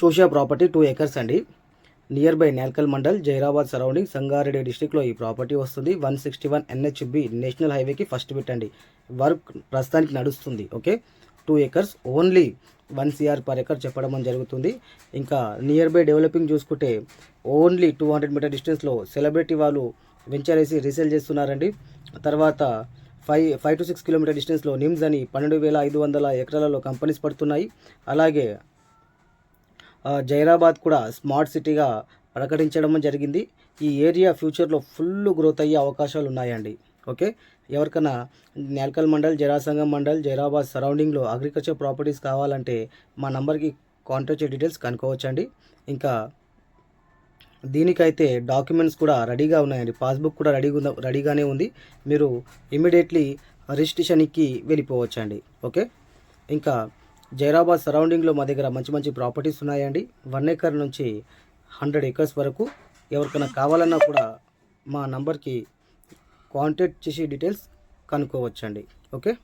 చూసే property two acres అండి. Nearby Nyalkal mandal Zaheerabad surrounding Sangareddy డిస్టిక్లో ఈ ప్రాపర్టీ వస్తుంది. One sixty one NHB national హైవేకి ఫస్ట్ బిట్ అండి. వర్క్ ప్రస్తుతానికి నడుస్తుంది okay two acres only one CR per acre చెప్పడం అని జరుగుతుంది. ఇంకా నియర్ బై డెవలపింగ్ చూసుకుంటే ఓన్లీ టూ హండ్రెడ్ మీటర్ డిస్టెన్స్లో సెలబ్రిటీ వాళ్ళు వెంచర్ వేసి రీసేల్ చేస్తున్నారండి. తర్వాత five five to six kilometer డిస్టెన్స్లో నిమ్స్ అని పన్నెండు వేల ఐదు వందల ఎకరాలలో కంపెనీస్ పడుతున్నాయి. అలాగే జైరాబాద్ కూడా స్మార్ట్ సిటీగా ప్రకటించడం జరిగింది. ఈ ఏరియా ఫ్యూచర్లో ఫుల్ గ్రోత్ అయ్యే అవకాశాలు ఉన్నాయండి. ఓకే? ఎవరికైనా నేల్కల్ మండల్ జరాసంగం మండల్ జైరాబాద్ సరౌండింగ్లో అగ్రికల్చర్ ప్రాపర్టీస్ కావాలంటే మా నంబర్కి కాంటాక్ట్ డీటెయిల్స్ కనుక్కోవచ్చండి. ఇంకా దీనికైతే డాక్యుమెంట్స్ కూడా రెడీగా ఉన్నాయండి. పాస్బుక్ కూడా రెడీగా రెడీగానే ఉంది. మీరు ఇమీడియట్లీ రిజిస్ట్రేషన్కి వెళ్ళిపోవచ్చండి. ఓకే? ఇంకా జైరాబాద్ సరౌండింగ్లో మా దగ్గర మంచి మంచి ప్రాపర్టీస్ ఉన్నాయండి. వన్ ఏకర్ నుంచి హండ్రెడ్ ఏకర్స్ వరకు ఎవరికైనా కావాలన్నా కూడా మా నంబర్కి కాంటాక్ట్ చేసి డీటెయిల్స్ కనుక్కోవచ్చండి. ఓకే?